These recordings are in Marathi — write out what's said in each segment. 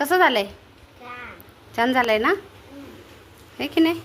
कसं झालंय? छान. झालंय ना? हे की नाही?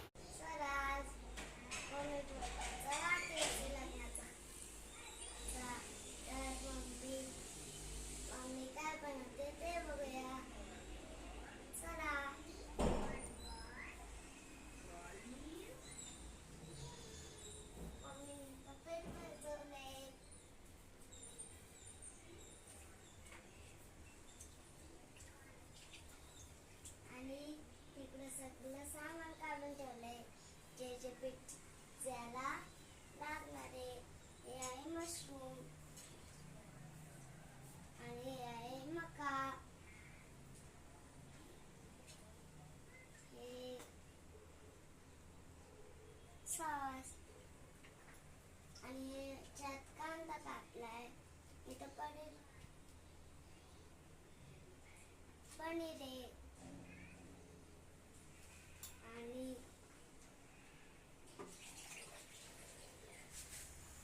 पीठ ज्याला लागणारे हे आहे मशरूम आणि हे आहे मका हे सॉस आणि ह्याच्यात कांदा कापलाय इथं पनीर पनीर आहे आणि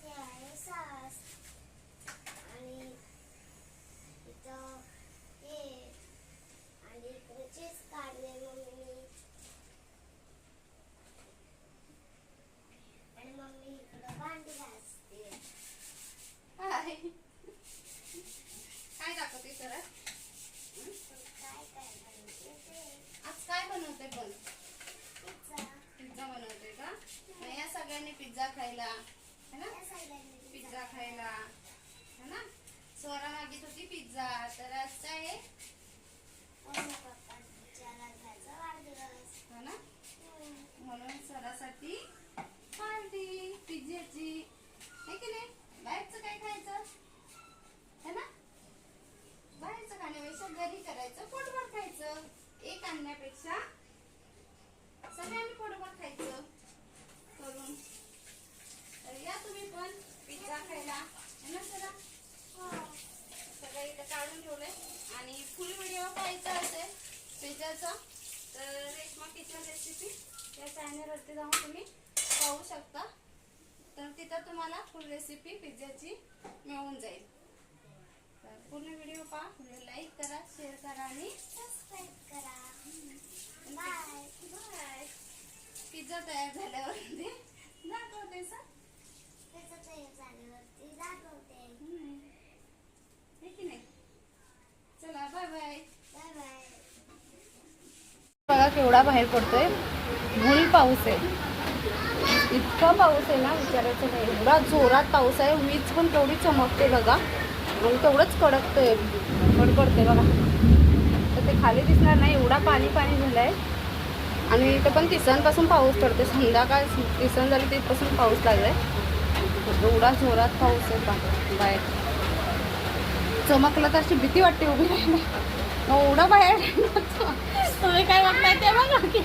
हे आहे सॉस आणि इथं हे आणि इकडे चीज काढले मम्मीने आणि मम्मी इकडं भांडी घासते काय दाखवते सर काय काय बनवते ते आज काय बनवते पण पिझ्झा पिझ्झा बनवते का मग या सगळ्यांनी पिझ्झा खायला है ना? पिझ्झा खायला है ना? स्वरा मागित होती पिझ्झा तर आज आहे मम्मी पप्पाच्या लग्नाचा वाढदिवस हो ना हम्म. म्हणून स्वरासाठी पार्टी पिझ्झाची है की नाही बाहेरचं काय खायचं है ना बाहेरचं खाण्यापेक्षा घरी करायचं पोटभर खायचं एक आणण्यापेक्षा सगळ्यांनी पोटभर खायचं करून तर या तुम्ही पण पिझ्झा खायला है ना सरा हो. काढून ठेवलंय आणि फुल व्हिडिओ पाहायचा असेल पिझ्झाचा तर रेशमा किचन रेसिपी या चॅनलवरती जाऊन तुम्ही पाहू शकता. तर तिथं तुम्हाला फुल रेसिपी पिझ्झाची मिळून जाईल. तर पूर्ण व्हिडिओ पहा. व्हिडिओ लाईक करा शेअर करा आणि सबस्क्राईब करा. बाय बाय पिझ्झा तयार झाल्यावर ते दाखवते सर त्याचं ते झाल्यावरती दाखवते हे की नाही चला बाय बाय बाय बाय एवढा बाहेर पडतोय. भूल पाऊस आहे. इतका पाऊस आहे ना विचारायचं नाही. एवढा जोरात पाऊस आहे. वीज पण तेवढी चमकते बघा. आणि तेवढंच कडकतोय. कडकडते बघा. तर ते खाली दिसणार नाही. एवढा पाणी पाणी झालंय. आणि इथं पण तिसऱ्यांपासून पाऊस पडते संध्याकाळ तिसऱ्या झाली तिथपासून पाऊस लागलाय. एवढा जोरात पाऊस आहे बाहेर. चमकला तर अशी भीती वाटते उभी राहिली एवढा बाहेर तुम्ही काय बघताय ते बघा की.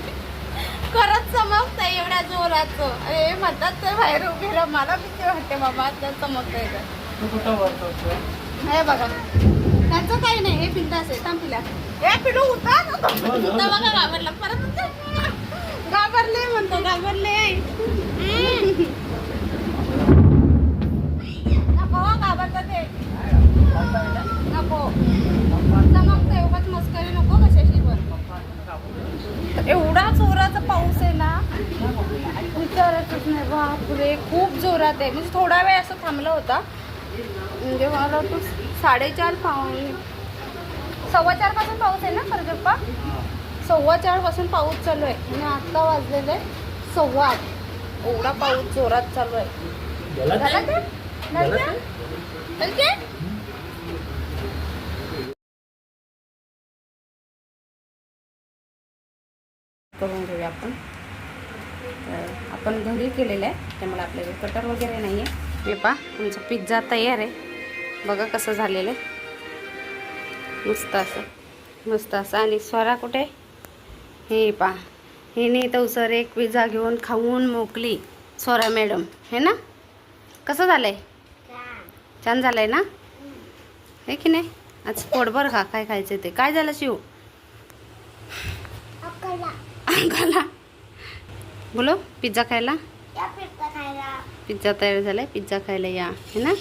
खरंच चमकतंय एवढ्या जोरात अरे म्हणतात ते बाहेर उभी राहा. मला भीती वाटते बाबा तर चमकतंय तर तू कुठं वरतो हे बघा. त्याचं काही नाही हे पिंडास आहे थांब पिल्या हे पिलू उठा ना. तो. उठा बघा घाबरला. परत. घाबरले म्हणतो. घाबरले. हम्म. नको हो, घाबरतं ते नको चमकतंय उगाच मस्करी नको कशाशी पण एवढा जोराचा पाऊस आहे ना विचारायचंच नाही बापरे खूप जोरात आहे. म्हणजे थोडा वेळ असं थांबला होता. म्हणजे मला वाटतं साडेचार पाऊन सव्वा चारपासून पाऊस आहे ना सरजप्पा सव्वा चारपासून पाऊस चालू आहे. आणि आता वाजलेलं आहे सव्वा आठ. एवढा पाऊस जोरात चालू आहे. झाला ते? झालं ते? झालं ते? करून घेऊया आपण. आपण घरी केलेलं आहे त्यामुळे आपल्याकडे कटर वगैरे नाही आहे. हे पा तुमचा पिझ्झा तयार आहे. बघा कसं झालेलं आहे. मस्त असं मस्त असं. आणि स्वरा कुठे? हे पा हिने तर सर एक पिझ्झा घेऊन खाऊन मोकली. स्वरा मॅडम हे ना? कसं झालं आहे छान झालं आहे ना? हे की नाही? आज पोटभर खा काय खायचं ते. काय झालं शिव? अंगाला बोलो पिझ्झा खायला? पिझ्झा तयार झालाय पिझ्झा खायला या है ना?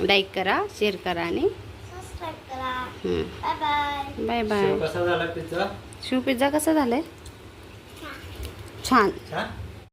लाईक करा शेअर करा आणि सबस्क्राईब करा. हम्म. बाय बाय बाय शेव बाय कसा झाला पिझ्झा? शिव पिझ्झा कसा झालाय? छान?